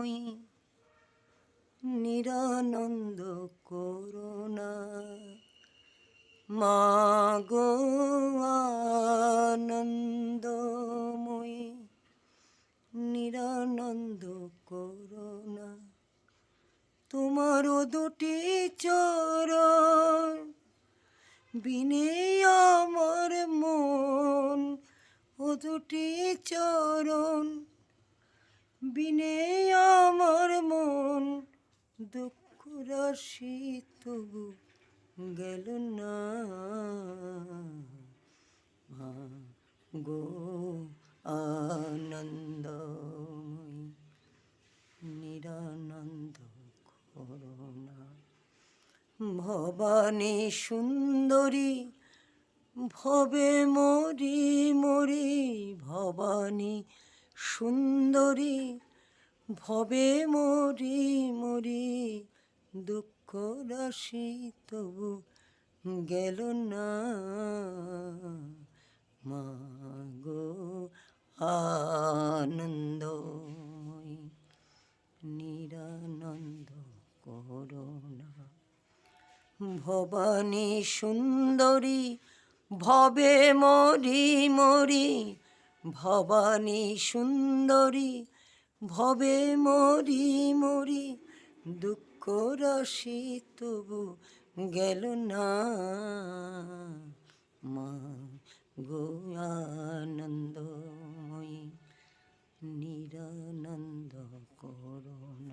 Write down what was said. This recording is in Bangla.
মই নিরানন্দ করুণা। মাগো আনন্দময় নিরানন্দ করুণা। তোমার দুটি চরণ বিনে আমার মন, ও দুটি চরণ বিনে আমার মন দুঃখ রাশি তবু গেল না। গো আনন্দময়ী, নিরানন্দ করোনা ভবানী সুন্দরী, ভবে মরি মরি ভবানী সুন্দরী, ভবে মরি মরি দুঃখ রাশি তবু গেল না। মা গো আনন্দময়ী নিরানন্দ করোনা ভবানী সুন্দরী, ভবে মরি মরি ভবানী সুন্দরী, ভবে মরি মরি, দুঃখ রাশি তবু গেল না। মা গো আনন্দময়ী, নিরানন্দ করোনা